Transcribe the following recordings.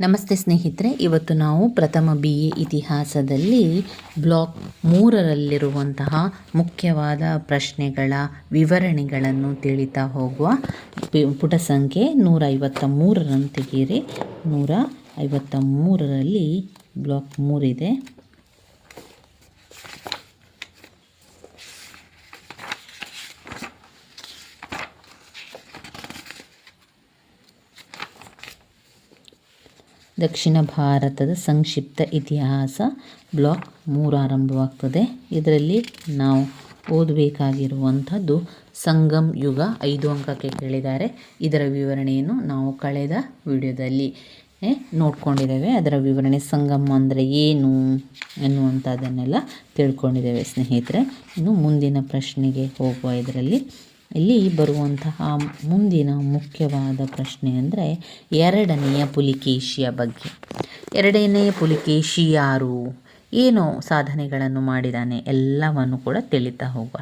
ನಮಸ್ತೆ ಸ್ನೇಹಿತರೆ, ಇವತ್ತು ನಾವು ಪ್ರಥಮ ಬಿ ಎ ಇತಿಹಾಸದಲ್ಲಿ ಬ್ಲಾಕ್ ಮೂರರಲ್ಲಿರುವಂತಹ ಮುಖ್ಯವಾದ ಪ್ರಶ್ನೆಗಳ ವಿವರಣೆಗಳನ್ನು ತಿಳಿತಾ ಹೋಗುವ ಪುಟ ಸಂಖ್ಯೆ ನೂರ ಐವತ್ತ ಮೂರರನ್ನು ತೆಗೀರಿ ನೂರ ಐವತ್ತ ಮೂರರಲ್ಲಿ ಬ್ಲಾಕ್ ಮೂರಿದೆ. ದಕ್ಷಿಣ ಭಾರತದ ಸಂಕ್ಷಿಪ್ತ ಇತಿಹಾಸ ಬ್ಲಾಕ್ ಮೂರು ಆರಂಭವಾಗ್ತದೆ. ಇದರಲ್ಲಿ ನಾವು ಓದಬೇಕಾಗಿರುವಂಥದ್ದು ಸಂಗಮ್ ಯುಗ ಐದು ಅಂಕಕ್ಕೆ ಕೇಳಿದ್ದಾರೆ. ಇದರ ವಿವರಣೆಯನ್ನು ನಾವು ಕಳೆದ ವಿಡಿಯೋದಲ್ಲಿ ನೋಡ್ಕೊಂಡಿದ್ದೇವೆ. ಅದರ ವಿವರಣೆ ಸಂಗಮ ಅಂದರೆ ಏನು ಎನ್ನುವಂಥದ್ದನ್ನೆಲ್ಲ ತಿಳ್ಕೊಂಡಿದ್ದೇವೆ ಸ್ನೇಹಿತರೆ. ಇನ್ನು ಮುಂದಿನ ಪ್ರಶ್ನೆಗೆ ಹೋಗುವ ಇದರಲ್ಲಿ ಇಲ್ಲಿ ಬರುವಂತಹ ಮುಂದಿನ ಮುಖ್ಯವಾದ ಪ್ರಶ್ನೆ ಅಂದರೆ ಎರಡನೆಯ ಪುಲಿಕೇಶಿಯ ಬಗ್ಗೆ. ಎರಡನೆಯ ಪುಲಿಕೇಶಿ ಯಾರು? ಏನು ಸಾಧನೆಗಳನ್ನು ಮಾಡಿದ್ದಾನೆ ಎಲ್ಲವನ್ನು ಕೂಡ ತಿಳಿತಾ ಹೋಗುವ.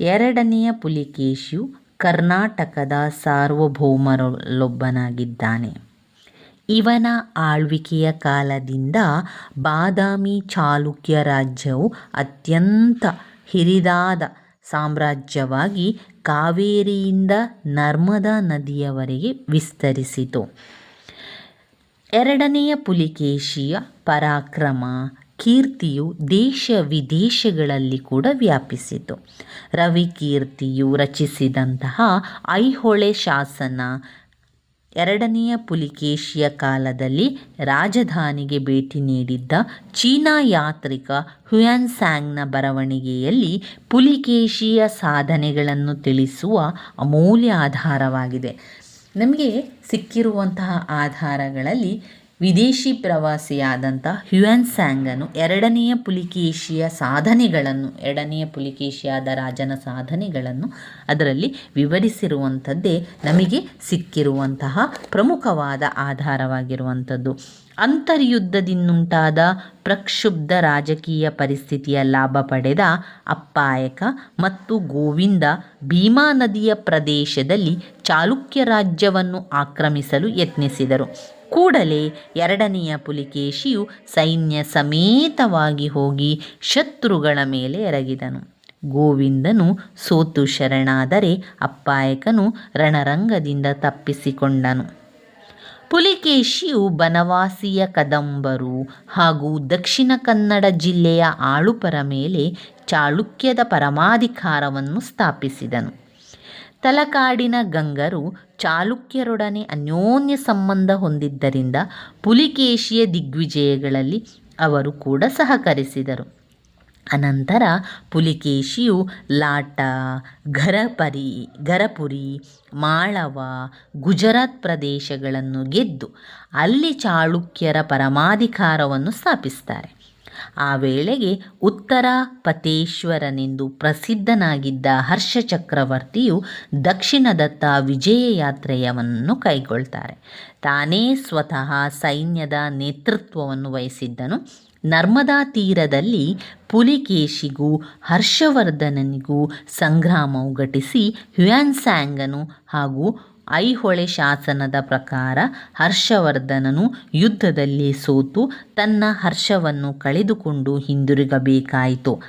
ಎರಡನೆಯ ಪುಲಿಕೇಶಿಯು ಕರ್ನಾಟಕದ ಸಾರ್ವಭೌಮರಲ್ಲೊಬ್ಬನಾಗಿದ್ದಾನೆ. ಇವನ ಆಳ್ವಿಕೆಯ ಕಾಲದಿಂದ ಬಾದಾಮಿ ಚಾಲುಕ್ಯ ರಾಜ್ಯವು ಅತ್ಯಂತ ಹಿರಿದಾದ ಸಾಮ್ರಾಜ್ಯವಾಗಿ ಕಾವೇರಿಯಿಂದ ನರ್ಮದಾ ನದಿಯವರೆಗೆ ವಿಸ್ತರಿಸಿತು. ಎರಡನೆಯ ಪುಲಿಕೇಶಿಯ ಪರಾಕ್ರಮ ಕೀರ್ತಿಯು ದೇಶ ವಿದೇಶಗಳಲ್ಲಿ ಕೂಡ ವ್ಯಾಪಿಸಿತು. ರವಿಕೀರ್ತಿಯು ರಚಿಸಿದಂತಹ ಐಹೊಳೆ ಶಾಸನ ಎರಡನೆಯ ಪುಲಿಕೇಶಿಯ ಕಾಲದಲ್ಲಿ ರಾಜಧಾನಿಗೆ ಭೇಟಿ ನೀಡಿದ್ದ ಚೀನಾ ಯಾತ್ರಿಕ ಹ್ಯುಯಾನ್ಸ್ಯಾಂಗ್ನ ಬರವಣಿಗೆಯಲ್ಲಿ ಪುಲಿಕೇಶಿಯ ಸಾಧನೆಗಳನ್ನು ತಿಳಿಸುವ ಅಮೂಲ್ಯ ಆಧಾರವಾಗಿದೆ. ನಮಗೆ ಸಿಕ್ಕಿರುವಂತಹ ಆಧಾರಗಳಲ್ಲಿ ವಿದೇಶಿ ಪ್ರವಾಸಿಯಾದಂಥ ಹ್ಯುಯಾನ್ಸ್ಯಾಂಗನು ಎರಡನೆಯ ಪುಲಿಕೇಶಿಯ ಸಾಧನೆಗಳನ್ನು, ಎರಡನೆಯ ಪುಲಿಕೇಶಿಯಾದ ರಾಜನ ಸಾಧನೆಗಳನ್ನು ಅದರಲ್ಲಿ ವಿವರಿಸಿರುವಂಥದ್ದೇ ನಮಗೆ ಸಿಕ್ಕಿರುವಂತಹ ಪ್ರಮುಖವಾದ ಆಧಾರವಾಗಿರುವಂಥದ್ದು. ಅಂತರ್ಯುದ್ಧದಿಂದುಂಟಾದ ಪ್ರಕ್ಷುಬ್ಧ ರಾಜಕೀಯ ಪರಿಸ್ಥಿತಿಯ ಲಾಭ ಪಡೆದ ಅಪ್ಪಾಯಕ ಮತ್ತು ಗೋವಿಂದ ಭೀಮಾ ನದಿಯ ಪ್ರದೇಶದಲ್ಲಿ ಚಾಲುಕ್ಯ ರಾಜ್ಯವನ್ನು ಆಕ್ರಮಿಸಲು ಯತ್ನಿಸಿದರು. ಕೂಡಲೇ ಎರಡನೆಯ ಪುಲಿಕೇಶಿಯು ಸೈನ್ಯ ಸಮೇತವಾಗಿ ಹೋಗಿ ಶತ್ರುಗಳ ಮೇಲೆ ಎರಗಿದನು. ಗೋವಿಂದನು ಸೋತು ಶರಣಾದರೆ ಅಪ್ಪಾಯಕನು ರಣರಂಗದಿಂದ ತಪ್ಪಿಸಿಕೊಂಡನು. ಪುಲಿಕೇಶಿಯು ಬನವಾಸಿಯ ಕದಂಬರು ಹಾಗೂ ದಕ್ಷಿಣ ಕನ್ನಡ ಜಿಲ್ಲೆಯ ಆಳುಪರ ಮೇಲೆ ಚಾಳುಕ್ಯದ ಪರಮಾಧಿಕಾರವನ್ನು ಸ್ಥಾಪಿಸಿದನು. ತಲಕಾಡಿನ ಗಂಗರು ಚಾಲುಕ್ಯರೊಡನೆ ಅನ್ಯೋನ್ಯ ಸಂಬಂಧ ಹೊಂದಿದ್ದರಿಂದ ಪುಲಿಕೇಶಿಯ ದಿಗ್ವಿಜಯಗಳಲ್ಲಿ ಅವರು ಕೂಡ ಸಹಕರಿಸಿದರು. ಅನಂತರ ಪುಲಿಕೇಶಿಯು ಲಾಟ, ಘರಪರಿ, ಘರಪುರಿ, ಮಾಳವ, ಗುಜರಾತ್ ಪ್ರದೇಶಗಳನ್ನು ಗೆದ್ದು ಅಲ್ಲಿ ಚಾಳುಕ್ಯರ ಪರಮಾಧಿಕಾರವನ್ನು ಸ್ಥಾಪಿಸ್ತಾರೆ. ಆ ವೇಳೆಗೆ ಉತ್ತರ ಪತೇಶ್ವರನೆಂದು ಪ್ರಸಿದ್ಧನಾಗಿದ್ದ ಹರ್ಷ ಚಕ್ರವರ್ತಿಯು ದಕ್ಷಿಣದತ್ತ ವಿಜಯ ಯಾತ್ರೆಯವನ್ನು ಕೈಗೊಳ್ತಾರೆ. ತಾನೇ ಸ್ವತಃ ಸೈನ್ಯದ ನೇತೃತ್ವವನ್ನು ವಹಿಸಿದ್ದನು. ನರ್ಮದಾ ತೀರದಲ್ಲಿ ಪುಲಿಕೇಶಿಗೂ, ಹರ್ಷವರ್ಧನನಿಗೂ ಸಂಗ್ರಾಮವು ಘಟಿಸಿ ಹ್ಯುಯಾನ್ಸ್ಯಾಂಗನು ಹಾಗೂ ಐಹೊಳೆ ಶಾಸನದ ಪ್ರಕಾರ ಹರ್ಷವರ್ಧನನು ಯುದ್ಧದಲ್ಲಿ ಸೋತು, ತನ್ನ ಹರ್ಷವನ್ನು ಕಳೆದುಕೊಂಡು ಹಿಂದಿರುಗಬೇಕಾಯಿತು.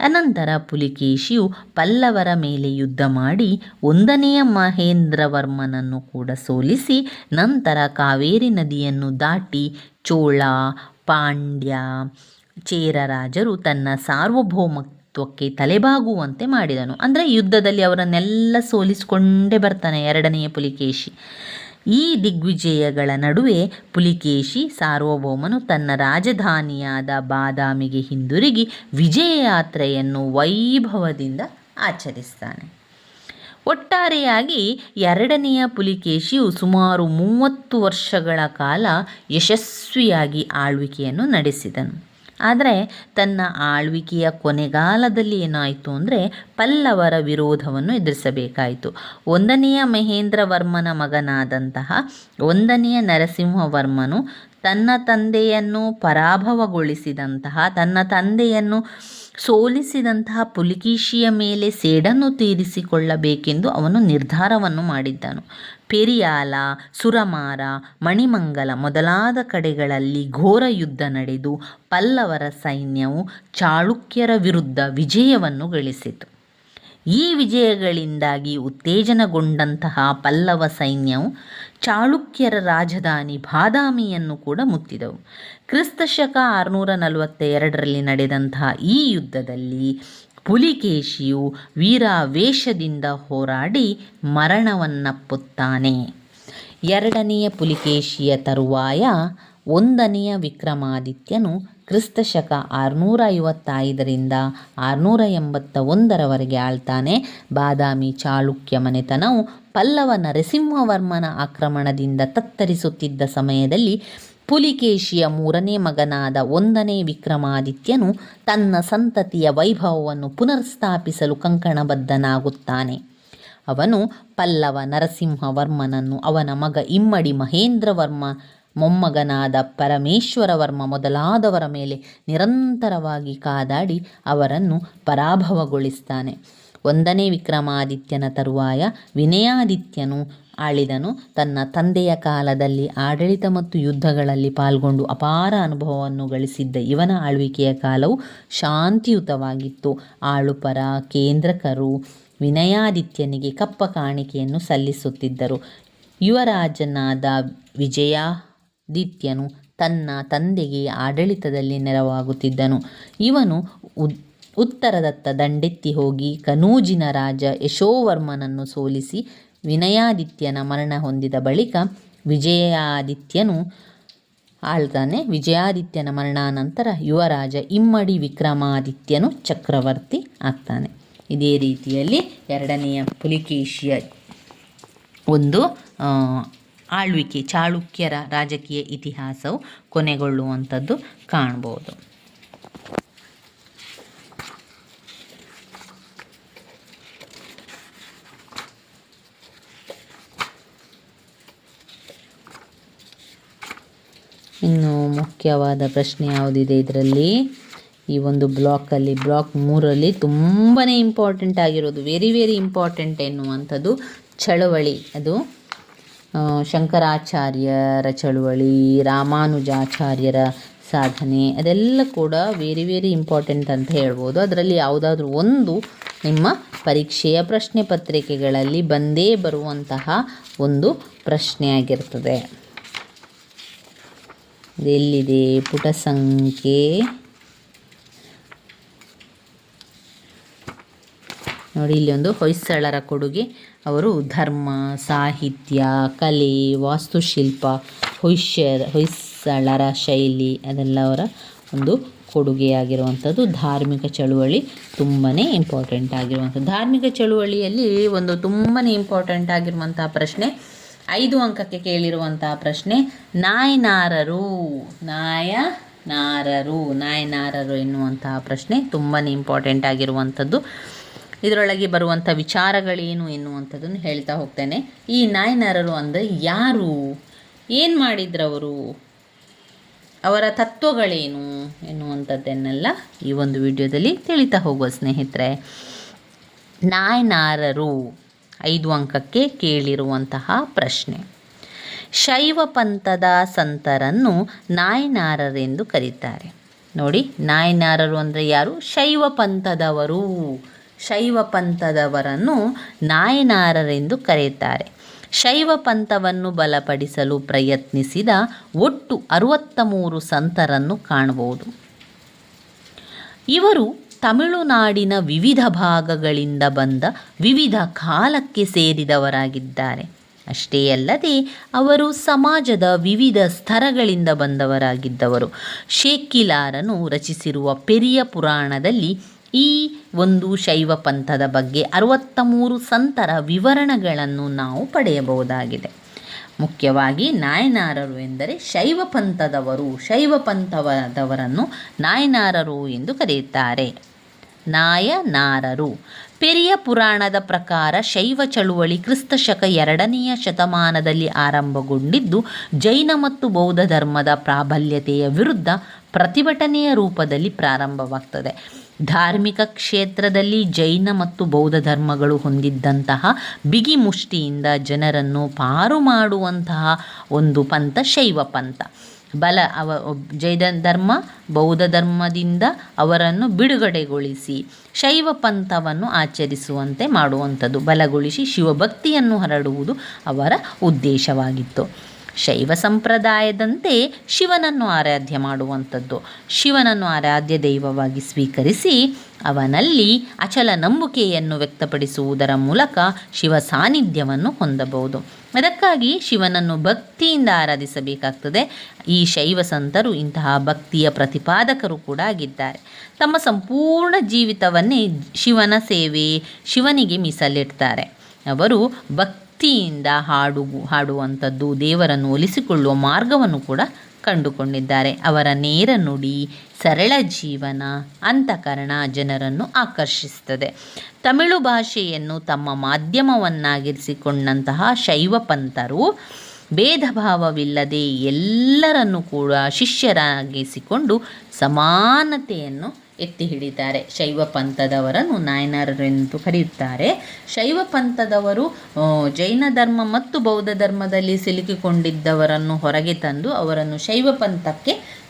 ಅನಂತರ ಪುಲಿಕೇಶಿಯು ಪಲ್ಲವರ ಮೇಲೆ ಯುದ್ಧ ಮಾಡಿ, ಒಂದನೆಯ ಮಹೇಂದ್ರವರ್ಮನನ್ನು ಕೂಡ ಸೋಲಿಸಿ, ನಂತರ ಕಾವೇರಿ ನದಿಯನ್ನು ದಾಟಿ ಚೋಳ, ಪಾಂಡ್ಯ, ಚೇರರಾಜರು ತನ್ನ ತನ್ನ ಸಾರ್ವಭೌಮತ್ವಕ್ಕೆ ತಲೆಬಾಗುವಂತೆ ಮಾಡಿದನು. ಅಂದರೆ ಯುದ್ಧದಲ್ಲಿ ಅವರನ್ನೆಲ್ಲ ಸೋಲಿಸಿಕೊಂಡೇ ಬರ್ತಾನೆ ಎರಡನೆಯ ಪುಲಿಕೇಶಿ. ಈ ದಿಗ್ವಿಜಯಗಳ ನಡುವೆ ಪುಲಿಕೇಶಿ ಸಾರ್ವಭೌಮನು ತನ್ನ ರಾಜಧಾನಿಯಾದ ಬಾದಾಮಿಗೆ ಹಿಂದಿರುಗಿ ವಿಜಯ ಯಾತ್ರೆಯನ್ನು ವೈಭವದಿಂದ ಆಚರಿಸ್ತಾನೆ. ಒಟ್ಟಾರೆಯಾಗಿ ಎರಡನೆಯ ಪುಲಿಕೇಶಿಯು ಸುಮಾರು ಮೂವತ್ತು ವರ್ಷಗಳ ಕಾಲ ಯಶಸ್ವಿಯಾಗಿ ಆಳ್ವಿಕೆಯನ್ನು ನಡೆಸಿದನು. ಆದರೆ ತನ್ನ ಆಳ್ವಿಕೆಯ ಕೊನೆಗಾಲದಲ್ಲಿ ಏನಾಯಿತು ಅಂದರೆ ಪಲ್ಲವರ ವಿರೋಧವನ್ನು ಎದುರಿಸಬೇಕಾಯಿತು. ಒಂದನೆಯ ಮಹೇಂದ್ರವರ್ಮನ ಮಗನಾದಂತಹ ಒಂದನೆಯ ನರಸಿಂಹವರ್ಮನು ತನ್ನ ತಂದೆಯನ್ನು ಪರಾಭವಗೊಳಿಸಿದಂತಹ ತನ್ನ ತಂದೆಯನ್ನು ಸೋಲಿಸಿದಂತಹ ಪುಲಿಕೇಶಿಯ ಮೇಲೆ ಸೇಡನ್ನು ತೀರಿಸಿಕೊಳ್ಳಬೇಕೆಂದು ಅವನು ನಿರ್ಧಾರವನ್ನು ಮಾಡಿದ್ದನು. ಪೆರಿಯಾಲ, ಸುರಮಾರ, ಮಣಿಮಂಗಲ ಮೊದಲಾದ ಕಡೆಗಳಲ್ಲಿ ಘೋರ ಯುದ್ಧ ನಡೆದು ಪಲ್ಲವರ ಸೈನ್ಯವು ಚಾಳುಕ್ಯರ ವಿರುದ್ಧ ವಿಜಯವನ್ನು ಗಳಿಸಿತು. ಈ ವಿಜಯಗಳಿಂದಾಗಿ ಉತ್ತೇಜನಗೊಂಡಂತಹ ಪಲ್ಲವ ಸೈನ್ಯವು ಚಾಳುಕ್ಯರ ರಾಜಧಾನಿ ಬಾದಾಮಿಯನ್ನು ಕೂಡ ಮುತ್ತಿದವು. ಕ್ರಿಸ್ತಶಕ ಆರುನೂರ ನಲವತ್ತ ಎರಡರಲ್ಲಿ ನಡೆದಂತಹ ಈ ಯುದ್ಧದಲ್ಲಿ ಪುಲಿಕೇಶಿಯು ವೀರಾವೇಶದಿಂದ ಹೋರಾಡಿ ಮರಣವನ್ನಪ್ಪುತ್ತಾನೆ. ಎರಡನೆಯ ಪುಲಿಕೇಶಿಯ ತರುವಾಯ ಒಂದನೆಯ ವಿಕ್ರಮಾದಿತ್ಯನು ಕ್ರಿಸ್ತಶಕ ಆರುನೂರ ಐವತ್ತೈದರಿಂದ ಆರುನೂರ ಎಂಬತ್ತ ಒಂದರವರೆಗೆ ಆಳ್ತಾನೆ. ಬಾದಾಮಿ ಚಾಳುಕ್ಯ ಮನೆತನವು ಪಲ್ಲವ ನರಸಿಂಹವರ್ಮನ ಆಕ್ರಮಣದಿಂದ ತತ್ತರಿಸುತ್ತಿದ್ದ ಸಮಯದಲ್ಲಿ ಪುಲಿಕೇಶಿಯ ಮೂರನೇ ಮಗನಾದ ಒಂದನೇ ವಿಕ್ರಮಾದಿತ್ಯನು ತನ್ನ ಸಂತತಿಯ ವೈಭವವನ್ನು ಪುನರ್ಸ್ಥಾಪಿಸಲು ಕಂಕಣಬದ್ಧನಾಗುತ್ತಾನೆ. ಅವನು ಪಲ್ಲವ ನರಸಿಂಹವರ್ಮನನ್ನು ಅವನ ಮಗ ಇಮ್ಮಡಿ ಮಹೇಂದ್ರವರ್ಮ ಮೊಮ್ಮಗನಾದ ಪರಮೇಶ್ವರವರ್ಮ ಮೊದಲಾದವರ ಮೇಲೆ ನಿರಂತರವಾಗಿ ಕಾದಾಡಿ ಅವರನ್ನು ಪರಾಭವಗೊಳಿಸ್ತಾನೆ. ಒಂದನೇ ವಿಕ್ರಮಾದಿತ್ಯನ ತರುವಾಯ ವಿನಯಾದಿತ್ಯನು ಆಳಿದನು ತನ್ನ ತಂದೆಯ ಕಾಲದಲ್ಲಿ ಆಡಳಿತ ಮತ್ತು ಯುದ್ಧಗಳಲ್ಲಿ ಪಾಲ್ಗೊಂಡು ಅಪಾರ ಅನುಭವವನ್ನು ಗಳಿಸಿದ್ದ ಇವನ ಆಳ್ವಿಕೆಯ ಕಾಲವು ಶಾಂತಿಯುತವಾಗಿತ್ತು. ಆಳುಪರ, ಕೇಂದ್ರಕರು, ವಿನಯಾದಿತ್ಯನಿಗೆ ಕಪ್ಪ ಕಾಣಿಕೆಯನ್ನು ಸಲ್ಲಿಸುತ್ತಿದ್ದರು. ಯುವರಾಜನಾದ ವಿಜಯಾದಿತ್ಯನು ತನ್ನ ತಂದೆಗೆ ಆಡಳಿತದಲ್ಲಿ ನೆರವಾಗುತ್ತಿದ್ದನು. ಇವನು ಉತ್ತರದತ್ತ ದಂಡೆತ್ತಿ ಹೋಗಿ ಕನೂಜಿನ ರಾಜ ಯಶೋವರ್ಮನನ್ನು ಸೋಲಿಸಿ ವಿನಯಾದಿತ್ಯನ ಮರಣ ಹೊಂದಿದ ಬಳಿಕ ವಿಜಯಾದಿತ್ಯನು, ಆಳ್ತಾನೆ, ವಿಜಯಾದಿತ್ಯನ ಮರಣಾನಂತರ ಯುವರಾಜ ಇಮ್ಮಡಿ ವಿಕ್ರಮಾದಿತ್ಯನು ಚಕ್ರವರ್ತಿ ಆಗ್ತಾನೆ. ಇದೇ ರೀತಿಯಲ್ಲಿ ಎರಡನೆಯ ಪುಲಿಕೇಶಿಯ ಒಂದು ಆಳ್ವಿಕೆ ಚಾಳುಕ್ಯರ ರಾಜಕೀಯ ಇತಿಹಾಸವು ಕೊನೆಗೊಳ್ಳುವಂಥದ್ದು ಕಾಣ್ಬೋದು ಇನ್ನು ಮುಖ್ಯವಾದ ಪ್ರಶ್ನೆ ಯಾವುದಿದೆ ಇದರಲ್ಲಿ? ಈ ಒಂದು ಬ್ಲಾಕಲ್ಲಿ, ಬ್ಲಾಕ್ ಮೂರಲ್ಲಿ ತುಂಬಾ ಇಂಪಾರ್ಟೆಂಟ್ ಆಗಿರೋದು ವೆರಿ ವೆರಿ ಇಂಪಾರ್ಟೆಂಟ್ ಎನ್ನುವಂಥದ್ದು ಚಳವಳಿ. ಅದು ಶಂಕರಾಚಾರ್ಯರ ಚಳುವಳಿ ರಾಮಾನುಜಾಚಾರ್ಯರ ಸಾಧನೆ, ಅದೆಲ್ಲ ಕೂಡ ವೆರಿ ವೆರಿ ಇಂಪಾರ್ಟೆಂಟ್ ಅಂತ ಹೇಳ್ಬೋದು. ಅದರಲ್ಲಿ ಯಾವುದಾದ್ರೂ ಒಂದು ನಿಮ್ಮ ಪರೀಕ್ಷೆಯ ಪ್ರಶ್ನೆ ಪತ್ರಿಕೆಗಳಲ್ಲಿ ಬಂದೇ ಬರುವಂತಹ ಒಂದು ಪ್ರಶ್ನೆ ಆಗಿರ್ತದೆ. ಎಲ್ಲಿದೆ ಪುಟ ಸಂಖ್ಯೆ ನೋಡಿ, ಇಲ್ಲಿ ಒಂದು ಹೊಯ್ಸಳರ ಕೊಡುಗೆ. ಅವರು ಧರ್ಮ, ಸಾಹಿತ್ಯ, ಕಲೆ, ವಾಸ್ತುಶಿಲ್ಪ ಹೊಯ್ಸ ಹೊಯ್ಸಳರ ಶೈಲಿ, ಅದೆಲ್ಲ ಅವರ ಒಂದು ಕೊಡುಗೆಯಾಗಿರುವಂಥದ್ದು. ಧಾರ್ಮಿಕ ಚಳುವಳಿ ತುಂಬಾ ಇಂಪಾರ್ಟೆಂಟ್ ಆಗಿರುವಂಥದ್ದು. ಧಾರ್ಮಿಕ ಚಳುವಳಿಯಲ್ಲಿ ಒಂದು ತುಂಬಾ ಇಂಪಾರ್ಟೆಂಟ್ ಆಗಿರುವಂಥ ಪ್ರಶ್ನೆ, ಐದು ಅಂಕಕ್ಕೆ ಕೇಳಿರುವಂತಹ ಪ್ರಶ್ನೆ, ನಾಯನಾರರು ನಾಯ ನಾರರು ನಾಯನಾರರು ಎನ್ನುವಂತಹ ಪ್ರಶ್ನೆ ತುಂಬಾ ಇಂಪಾರ್ಟೆಂಟ್ ಆಗಿರುವಂಥದ್ದು. ಇದರೊಳಗೆ ಬರುವಂಥ ವಿಚಾರಗಳೇನು ಎನ್ನುವಂಥದ್ದನ್ನು ಹೇಳ್ತಾ ಹೋಗ್ತೇನೆ. ಈ ನಾಯನಾರರು ಅಂದರೆ ಯಾರು? ಏನು ಮಾಡಿದ್ರವರು? ಅವರ ತತ್ವಗಳೇನು ಎನ್ನುವಂಥದ್ದನ್ನೆಲ್ಲ ಈ ಒಂದು ವಿಡಿಯೋದಲ್ಲಿ ತಿಳಿತಾ ಹೋಗುವ ಸ್ನೇಹಿತರೆ, ನಾಯನಾರರು ಐದು ಅಂಕಕ್ಕೆ ಕೇಳಿರುವಂತಹ ಪ್ರಶ್ನೆ. ಶೈವ ಪಂಥದ ಸಂತರನ್ನು ನಾಯನಾರರೆಂದು ಕರೀತಾರೆ. ನೋಡಿ, ನಾಯನಾರರು ಅಂದರೆ ಯಾರು? ಶೈವ ಪಂಥದವರು. ಶೈವ ಪಂಥದವರನ್ನು ನಾಯನಾರರೆಂದು ಕರೆಯುತ್ತಾರೆ. ಶೈವ ಪಂಥವನ್ನು ಬಲಪಡಿಸಲು ಪ್ರಯತ್ನಿಸಿದ ಒಟ್ಟು ಅರವತ್ತ ಮೂರು ಸಂತರನ್ನು ಕಾಣಬಹುದು ಇವರು ತಮಿಳುನಾಡಿನ ವಿವಿಧ ಭಾಗಗಳಿಂದ ಬಂದ ವಿವಿಧ ಕಾಲಕ್ಕೆ ಸೇರಿದವರಾಗಿದ್ದಾರೆ. ಅಷ್ಟೇ ಅಲ್ಲದೆ ಅವರು ಸಮಾಜದ ವಿವಿಧ ಸ್ತರಗಳಿಂದ ಬಂದವರಾಗಿದ್ದವರು. ಶೇಕಿಲಾರನು ರಚಿಸಿರುವ ಪೆರಿಯ ಪುರಾಣದಲ್ಲಿ ಈ ಒಂದು ಶೈವ ಪಂಥದ ಬಗ್ಗೆ ಅರವತ್ತ ಮೂರು ಸಂತರ ವಿವರಣೆಗಳನ್ನು ನಾವು ಪಡೆಯಬಹುದಾಗಿದೆ. ಮುಖ್ಯವಾಗಿ ನಾಯನಾರರು ಎಂದರೆ ಶೈವ ಪಂಥದವರು, ಶೈವ ಪಂಥದವರನ್ನು ನಾಯನಾರರು ಎಂದು ಕರೆಯುತ್ತಾರೆ. ನಾಯನಾರರು. ಪೆರಿಯ ಪುರಾಣದ ಪ್ರಕಾರ ಶೈವ ಚಳುವಳಿ ಕ್ರಿಸ್ತಶಕ ಎರಡನೆಯ ಶತಮಾನದಲ್ಲಿ ಆರಂಭಗೊಂಡಿದ್ದು, ಜೈನ ಮತ್ತು ಬೌದ್ಧ ಧರ್ಮದ ಪ್ರಾಬಲ್ಯತೆಯ ವಿರುದ್ಧ ಪ್ರತಿಭಟನೆಯ ರೂಪದಲ್ಲಿ ಪ್ರಾರಂಭವಾಗ್ತದೆ. ಧಾರ್ಮಿಕ ಕ್ಷೇತ್ರದಲ್ಲಿ ಜೈನ ಮತ್ತು ಬೌದ್ಧ ಧರ್ಮಗಳು ಹೊಂದಿದ್ದಂತಹ ಬಿಗಿ ಮುಷ್ಟಿಯಿಂದ ಜನರನ್ನು ಪಾರು ಮಾಡುವಂತಹ ಒಂದು ಪಂಥ ಶೈವ ಪಂಥ. ಬಲ, ಅವ ಜೈನ ಧರ್ಮ, ಬೌದ್ಧ ಧರ್ಮದಿಂದ ಅವರನ್ನು ಬಿಡುಗಡೆಗೊಳಿಸಿ ಶೈವ ಪಂಥವನ್ನು ಆಚರಿಸುವಂತೆ ಮಾಡುವಂಥದ್ದು, ಬಲಗೊಳಿಸಿ ಶಿವಭಕ್ತಿಯನ್ನು ಹರಡುವುದು ಅವರ ಉದ್ದೇಶವಾಗಿತ್ತು. ಶೈವ ಸಂಪ್ರದಾಯದಂತೆ ಶಿವನನ್ನು ಆರಾಧ್ಯ ಮಾಡುವಂಥದ್ದು. ಶಿವನನ್ನು ಆರಾಧ್ಯ ದೈವವಾಗಿ ಸ್ವೀಕರಿಸಿ ಅವನಲ್ಲಿ ಅಚಲ ನಂಬಿಕೆಯನ್ನು ವ್ಯಕ್ತಪಡಿಸುವುದರ ಮೂಲಕ ಶಿವ ಸಾನ್ನಿಧ್ಯವನ್ನು ಹೊಂದಬಹುದು. ಅದಕ್ಕಾಗಿ ಶಿವನನ್ನು ಭಕ್ತಿಯಿಂದ ಆರಾಧಿಸಬೇಕಾಗ್ತದೆ. ಈ ಶೈವ ಸಂತರು ಇಂತಹ ಭಕ್ತಿಯ ಪ್ರತಿಪಾದಕರು ಕೂಡ ಆಗಿದ್ದಾರೆ. ತಮ್ಮ ಸಂಪೂರ್ಣ ಜೀವಿತವನ್ನೇ ಶಿವನ ಸೇವೆ, ಶಿವನಿಗೆ ಮೀಸಲಿಡ್ತಾರೆ. ಅವರು ಭಕ್ತಿಯಿಂದ ಹಾಡು, ಹಾಡುವಂಥದ್ದು ದೇವರನ್ನು ಒಲಿಸಿಕೊಳ್ಳುವ ಮಾರ್ಗವನ್ನು ಕೂಡ ಕಂಡುಕೊಂಡಿದ್ದಾರೆ. ಅವರ ನೇರ ನುಡಿ, ಸರಳ ಜೀವನ, ಅಂತಃಕರಣ ಜನರನ್ನು ಆಕರ್ಷಿಸ್ತದೆ ತಮಿಳು ಭಾಷೆಯನ್ನು ತಮ್ಮ ಮಾಧ್ಯಮವನ್ನಾಗಿರಿಸಿಕೊಂಡಂತಹ ಶೈವ ಪಂಥರು ಭೇದ ಭಾವವಿಲ್ಲದೆ ಎಲ್ಲರನ್ನು ಕೂಡ ಶಿಷ್ಯರಾಗಿಸಿಕೊಂಡು ಸಮಾನತೆಯನ್ನು ಎತ್ತಿ ಹಿಡಿತಾರೆ ಶೈವ ಪಂಥದವರನ್ನು ನಾಯನರೆಂದು ಕರೆಯುತ್ತಾರೆ. ಶೈವ ಪಂಥದವರು ಜೈನ ಧರ್ಮ ಮತ್ತು ಬೌದ್ಧ ಧರ್ಮದಲ್ಲಿ ಸಿಲುಕಿಕೊಂಡಿದ್ದವರನ್ನು ಹೊರಗೆ ತಂದು ಅವರನ್ನು ಶೈವ ಪಂಥಕ್ಕೆ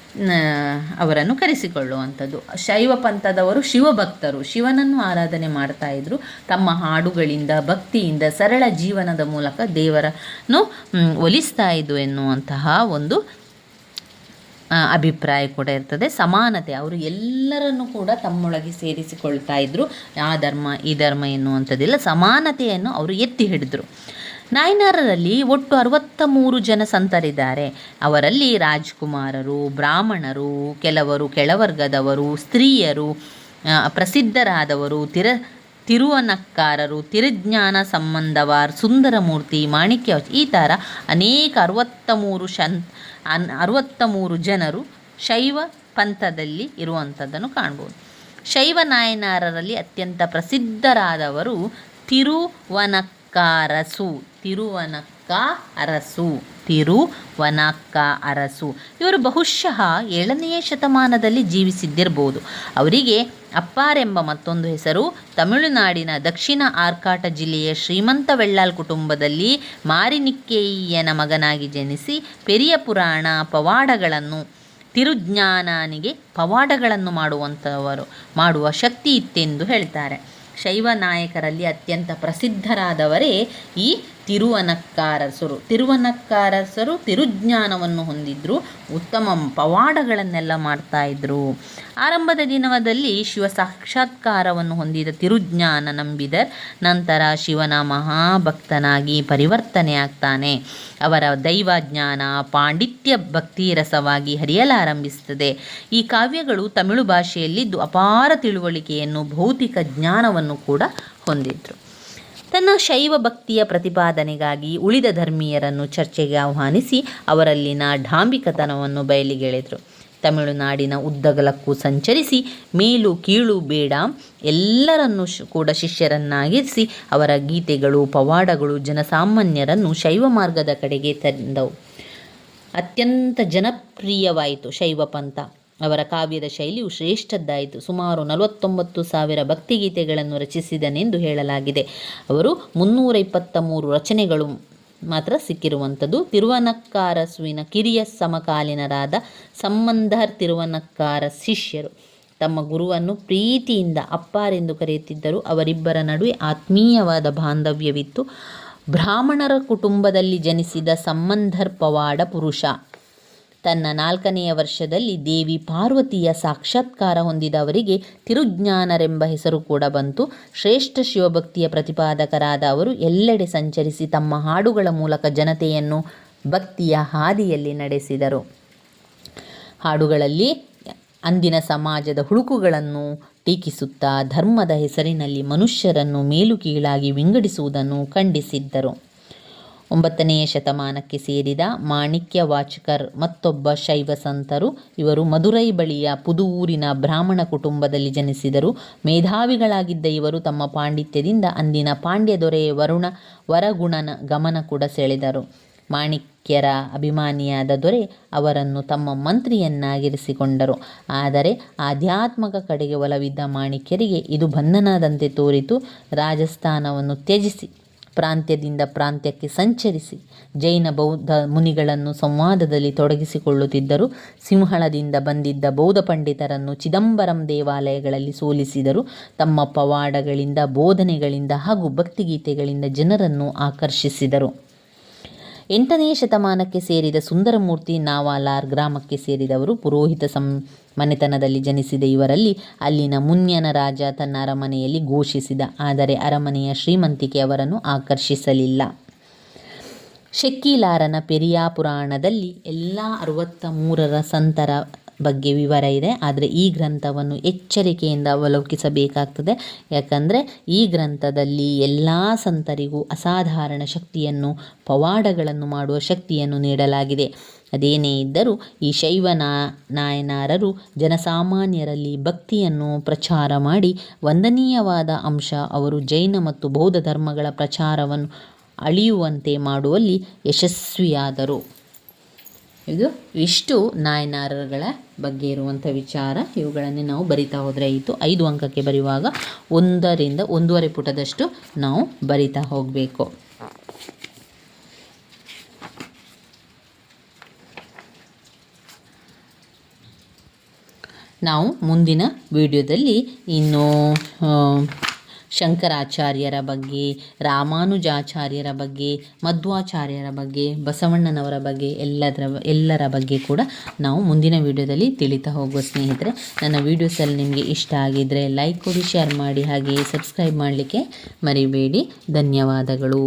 ಅವರನ್ನು ಕರೆಸಿಕೊಳ್ಳುವಂಥದ್ದು. ಶೈವ ಪಂಥದವರು ಶಿವಭಕ್ತರು. ಶಿವನನ್ನು ಆರಾಧನೆ ಮಾಡ್ತಾ ಇದ್ರು. ತಮ್ಮ ಹಾಡುಗಳಿಂದ, ಭಕ್ತಿಯಿಂದ, ಸರಳ ಜೀವನದ ಮೂಲಕ ದೇವರನ್ನು ಒಲಿಸ್ತಾ ಇದ್ದು ಎನ್ನುವಂತಹ ಒಂದು ಅಭಿಪ್ರಾಯ ಕೂಡ ಇರ್ತದೆ. ಸಮಾನತೆ, ಅವರು ಎಲ್ಲರನ್ನು ಕೂಡ ತಮ್ಮೊಳಗೆ ಸೇರಿಸಿಕೊಳ್ತಾ ಇದ್ರು. ಆ ಧರ್ಮ, ಈ ಧರ್ಮ ಎನ್ನುವಂಥದ್ದಿಲ್ಲ. ಸಮಾನತೆಯನ್ನು ಅವರು ಎತ್ತಿ ಹಿಡಿದ್ರು. ನಾಯನಾರರಲ್ಲಿ ಒಟ್ಟು ಅರವತ್ತ ಮೂರು ಜನ ಸಂತರಿದ್ದಾರೆ. ಅವರಲ್ಲಿ ರಾಜ್ಕುಮಾರರು, ಬ್ರಾಹ್ಮಣರು, ಕೆಲವರು ಕೆಳವರ್ಗದವರು, ಸ್ತ್ರೀಯರು ಪ್ರಸಿದ್ಧರಾದವರು, ತಿರ ತಿರುವನಕ್ಕಾರರು, ತಿರುಜ್ಞಾನ ಸಂಬಂಧವಾರ್, ಸುಂದರಮೂರ್ತಿ, ಮಾಣಿಕ್ಯ ಈ ಥರ ಅನೇಕ ಅರವತ್ತ ಮೂರು ಶನ್, ಅನ್ ಅರವತ್ತ ಮೂರು ಜನರು ಶೈವ ಪಂಥದಲ್ಲಿ ಇರುವಂಥದ್ದನ್ನು ಕಾಣ್ಬೋದು. ಶೈವ ನಾಯನಾರರಲ್ಲಿ ಅತ್ಯಂತ ಪ್ರಸಿದ್ಧರಾದವರು ತಿರುವನಕ್ಕ ಅರಸು ತಿರುವನಕ್ಕ ಅರಸು ತಿರುವನಕ್ಕ ಅರಸು ಇವರು ಬಹುಶಃ ಏಳನೆಯ ಶತಮಾನದಲ್ಲಿ ಜೀವಿಸಿದ್ದಿರ್ಬೋದು. ಅವರಿಗೆ ಅಪ್ಪಾರೆಂಬ ಮತ್ತೊಂದು ಹೆಸರು ತಮಿಳುನಾಡಿನ ದಕ್ಷಿಣ ಆರ್ಕಾಟ ಜಿಲ್ಲೆಯ ಶ್ರೀಮಂತ ವೆಳ್ಳಾಲ್ ಕುಟುಂಬದಲ್ಲಿ ಮಾರಿನಿಕ್ಕೇಯ್ಯನ ಮಗನಾಗಿ ಜನಿಸಿ ಪೆರಿಯ ಪುರಾಣ ಪವಾಡಗಳನ್ನು, ತಿರುಜ್ಞಾನನಿಗೆ ಪವಾಡಗಳನ್ನು ಮಾಡುವಂಥವರು ಮಾಡುವ ಶಕ್ತಿ ಇತ್ತೆಂದು ಹೇಳ್ತಾರೆ. ಶೈವ ನಾಯಕರಲ್ಲಿ ಅತ್ಯಂತ ಪ್ರಸಿದ್ಧರಾದವರೇ ಈ ತಿರುವನಕ್ಕಾರಸರು. ತಿರುವನಕ್ಕಾರಸರು ತಿರುಜ್ಞಾನವನ್ನು ಹೊಂದಿದ್ರು, ಉತ್ತಮ ಪವಾಡಗಳನ್ನೆಲ್ಲ ಮಾಡ್ತಾ ಇದ್ರು. ಆರಂಭದ ದಿನದಲ್ಲಿ ಶಿವ ಸಾಕ್ಷಾತ್ಕಾರವನ್ನು ಹೊಂದಿದ ತಿರುಜ್ಞಾನ ನಂಬಿದರ್, ನಂತರ ಶಿವನ ಮಹಾಭಕ್ತನಾಗಿ ಪರಿವರ್ತನೆ ಆಗ್ತಾನೆ. ಅವರ ದೈವಜ್ಞಾನ ಪಾಂಡಿತ್ಯ ಭಕ್ತಿ ರಸವಾಗಿ ಹರಿಯಲಾರಂಭಿಸುತ್ತದೆ. ಈ ಕಾವ್ಯಗಳು ತಮಿಳು ಭಾಷೆಯಲ್ಲಿದ್ದು ಅಪಾರ ತಿಳುವಳಿಕೆಯನ್ನು, ಭೌತಿಕ ಜ್ಞಾನವನ್ನು ಕೂಡ ಹೊಂದಿದ್ರು. ತನ್ನ ಶೈವ ಭಕ್ತಿಯ ಪ್ರತಿಪಾದನೆಗಾಗಿ ಉಳಿದ ಧರ್ಮೀಯರನ್ನು ಚರ್ಚೆಗೆ ಆಹ್ವಾನಿಸಿ ಅವರಲ್ಲಿನ ಢಾಂಬಿಕತನವನ್ನು ಬಯಲಿಗೆಳೆದರು. ತಮಿಳುನಾಡಿನ ಉದ್ದಗಲಕ್ಕೂ ಸಂಚರಿಸಿ ಮೇಲು ಕೀಳು ಬೇಡ ಎಲ್ಲರನ್ನೂ ಕೂಡ ಶಿಷ್ಯರನ್ನಾಗಿರಿಸಿ ಅವರ ಗೀತೆಗಳು, ಪವಾಡಗಳು ಜನಸಾಮಾನ್ಯರನ್ನು ಶೈವ ಮಾರ್ಗದ ಕಡೆಗೆ ತಂದವು. ಅತ್ಯಂತ ಜನಪ್ರಿಯವಾಯಿತು ಶೈವ ಪಂಥ. ಅವರ ಕಾವ್ಯದ ಶೈಲಿಯು ಶ್ರೇಷ್ಠದ್ದಾಯಿತು. ಸುಮಾರು ನಲವತ್ತೊಂಬತ್ತು ಸಾವಿರ ಭಕ್ತಿಗೀತೆಗಳನ್ನು ರಚಿಸಿದನೆಂದು ಹೇಳಲಾಗಿದೆ. ಅವರು ಮುನ್ನೂರ ಇಪ್ಪತ್ತ ಮೂರು ರಚನೆಗಳು ಮಾತ್ರ ಸಿಕ್ಕಿರುವಂಥದ್ದು. ತಿರುವನಕ್ಕಾರಸುವಿನ ಕಿರಿಯ ಸಮಕಾಲೀನರಾದ ಸಂಬಂಧರ್ ತಿರುವನಕ್ಕಾರ ಶಿಷ್ಯರು ತಮ್ಮ ಗುರುವನ್ನು ಪ್ರೀತಿಯಿಂದ ಅಪ್ಪಾರೆಂದು ಕರೆಯುತ್ತಿದ್ದರು. ಅವರಿಬ್ಬರ ನಡುವೆ ಆತ್ಮೀಯವಾದ ಬಾಂಧವ್ಯವಿತ್ತು. ಬ್ರಾಹ್ಮಣರ ಕುಟುಂಬದಲ್ಲಿ ಜನಿಸಿದ ಸಂಬಂಧರ್ ಪವಾಡ ಪುರುಷ. ತನ್ನ ನಾಲ್ಕನೆಯ ವರ್ಷದಲ್ಲಿ ದೇವಿ ಪಾರ್ವತಿಯ ಸಾಕ್ಷಾತ್ಕಾರ ಹೊಂದಿದ ಅವರಿಗೆ ತಿರುಜ್ಞಾನರೆಂಬ ಹೆಸರು ಕೂಡ ಬಂತು. ಶ್ರೇಷ್ಠ ಶಿವಭಕ್ತಿಯ ಪ್ರತಿಪಾದಕರಾದ ಅವರು ಎಲ್ಲೆಡೆ ಸಂಚರಿಸಿ ತಮ್ಮ ಹಾಡುಗಳ ಮೂಲಕ ಜನತೆಯನ್ನು ಭಕ್ತಿಯ ಹಾದಿಯಲ್ಲಿ ನಡೆಸಿದರು. ಹಾಡುಗಳಲ್ಲಿ ಅಂದಿನ ಸಮಾಜದ ಹುಳುಕುಗಳನ್ನು ಟೀಕಿಸುತ್ತಾ ಧರ್ಮದ ಹೆಸರಿನಲ್ಲಿ ಮನುಷ್ಯರನ್ನು ಮೇಲುಕೀಳಾಗಿ ವಿಂಗಡಿಸುವುದನ್ನು ಖಂಡಿಸಿದ್ದರು. ಒಂಬತ್ತನೆಯ ಶತಮಾನಕ್ಕೆ ಸೇರಿದ ಮಾಣಿಕ್ಯ ವಾಚಕರ್ ಮತ್ತೊಬ್ಬ ಶೈವ ಸಂತರು. ಇವರು ಮದುರೈ ಬಳಿಯ ಪುದುವೂರಿನ ಬ್ರಾಹ್ಮಣ ಕುಟುಂಬದಲ್ಲಿ ಜನಿಸಿದರು. ಮೇಧಾವಿಗಳಾಗಿದ್ದ ಇವರು ತಮ್ಮ ಪಾಂಡಿತ್ಯದಿಂದ ಅಂದಿನ ಪಾಂಡ್ಯ ದೊರೆ ವರುಣ ವರಗುಣನ ಗಮನ ಕೂಡ ಸೆಳೆದರು. ಮಾಣಿಕ್ಯರ ಅಭಿಮಾನಿಯಾದ ದೊರೆ ಅವರನ್ನು ತಮ್ಮ ಮಂತ್ರಿಯನ್ನಾಗಿರಿಸಿಕೊಂಡರು. ಆದರೆ ಆಧ್ಯಾತ್ಮಕ ಕಡೆಗೆ ಒಲವಿದ್ದ ಮಾಣಿಕ್ಯರಿಗೆ ಇದು ಬಂಧನದಂತೆ ತೋರಿತು. ರಾಜಸ್ಥಾನವನ್ನು ತ್ಯಜಿಸಿ. ಪ್ರಾಂತ್ಯದಿಂದ ಪ್ರಾಂತ್ಯಕ್ಕೆ ಸಂಚರಿಸಿ ಜೈನ ಬೌದ್ಧ ಮುನಿಗಳನ್ನು ಸಂವಾದದಲ್ಲಿ ತೊಡಗಿಸಿಕೊಳ್ಳುತ್ತಿದ್ದರು. ಸಿಂಹಳದಿಂದ ಬಂದಿದ್ದ ಬೌದ್ಧ ಪಂಡಿತರನ್ನು ಚಿದಂಬರಂ ದೇವಾಲಯಗಳಲ್ಲಿ ಸೋಲಿಸಿದರು. ತಮ್ಮ ಪವಾಡಗಳಿಂದ, ಬೋಧನೆಗಳಿಂದ ಹಾಗೂ ಭಕ್ತಿಗೀತೆಗಳಿಂದ ಜನರನ್ನು ಆಕರ್ಷಿಸಿದರು. ಎಂಟನೇ ಶತಮಾನಕ್ಕೆ ಸೇರಿದ ಸುಂದರಮೂರ್ತಿ ನಾವಾಲಾರ್ ಗ್ರಾಮಕ್ಕೆ ಸೇರಿದವರು ಪುರೋಹಿತ ಸಂ ಮನೆತನದಲ್ಲಿ ಜನಿಸಿದ ಇವರಲ್ಲಿ ಅಲ್ಲಿನ ಮುನ್ಯನ ರಾಜ ತನ್ನ ಅರಮನೆಯಲ್ಲಿ ಘೋಷಿಸಿದ. ಆದರೆ ಅರಮನೆಯ ಶ್ರೀಮಂತಿಕೆ ಅವರನ್ನು ಆಕರ್ಷಿಸಲಿಲ್ಲ. ಶೆಕ್ಕಿಲಾರನ ಪೆರಿಯಾ ಪುರಾಣದಲ್ಲಿ ಎಲ್ಲ ಅರವತ್ತ ಮೂರರ ಸಂತರ ಬಗ್ಗೆ ವಿವರ ಇದೆ, ಆದರೆ ಈ ಗ್ರಂಥವನ್ನು ಎಚ್ಚರಿಕೆಯಿಂದ ಅವಲೋಕಿಸಬೇಕಾಗ್ತದೆ. ಯಾಕಂದರೆ ಈ ಗ್ರಂಥದಲ್ಲಿ ಎಲ್ಲ ಸಂತರಿಗೂ ಅಸಾಧಾರಣ ಶಕ್ತಿಯನ್ನು, ಪವಾಡಗಳನ್ನು ಮಾಡುವ ಶಕ್ತಿಯನ್ನು ನೀಡಲಾಗಿದೆ. ಅದೇನೇ ಇದ್ದರೂ ಈ ಶೈವ ನಾಯನಾರರು ಜನಸಾಮಾನ್ಯರಲ್ಲಿ ಭಕ್ತಿಯನ್ನು ಪ್ರಚಾರ ಮಾಡಿ ವಂದನೀಯವಾದ ಅಂಶ ಅವರು ಜೈನ ಮತ್ತು ಬೌದ್ಧ ಧರ್ಮಗಳ ಪ್ರಚಾರವನ್ನು ಅಳಿಯುವಂತೆ ಮಾಡುವಲ್ಲಿ ಯಶಸ್ವಿಯಾದರು. ಇದು ಇಷ್ಟು ನಾಯನಾರಗಳ ಬಗ್ಗೆ ಇರುವಂಥ ವಿಚಾರ. ಇವುಗಳನ್ನೇ ನಾವು ಬರಿತಾ ಹೋದರೆ ಆಯಿತು. ಐದು ಅಂಕಕ್ಕೆ ಬರೆಯುವಾಗ ಒಂದರಿಂದ ಒಂದೂವರೆ ಪುಟದಷ್ಟು ನಾವು ಬರಿತಾ ಹೋಗಬೇಕು. ನಾವು ಮುಂದಿನ ವಿಡಿಯೋದಲ್ಲಿ ಇನ್ನು ಶಂಕರಾಚಾರ್ಯರ ಬಗ್ಗೆ, ರಾಮಾನುಜಾಚಾರ್ಯರ ಬಗ್ಗೆ, ಮಧ್ವಾಚಾರ್ಯರ ಬಗ್ಗೆ, ಬಸವಣ್ಣನವರ ಬಗ್ಗೆ, ಎಲ್ಲದರ, ಎಲ್ಲರ ಬಗ್ಗೆ ಕೂಡ ನಾವು ಮುಂದಿನ ವಿಡಿಯೋದಲ್ಲಿ ತಿಳಿತಾ ಹೋಗುವ ಸ್ನೇಹಿತರೆ. ನನ್ನ ವೀಡಿಯೋಸಲ್ಲಿ ನಿಮಗೆ ಇಷ್ಟ ಆಗಿದ್ದರೆ ಲೈಕ್ ಕೊಡಿ ಶೇರ್ ಮಾಡಿ, ಹಾಗೆಯೇ ಸಬ್ಸ್ಕ್ರೈಬ್ ಮಾಡಲಿಕ್ಕೆ ಮರಿಬೇಡಿ. ಧನ್ಯವಾದಗಳು.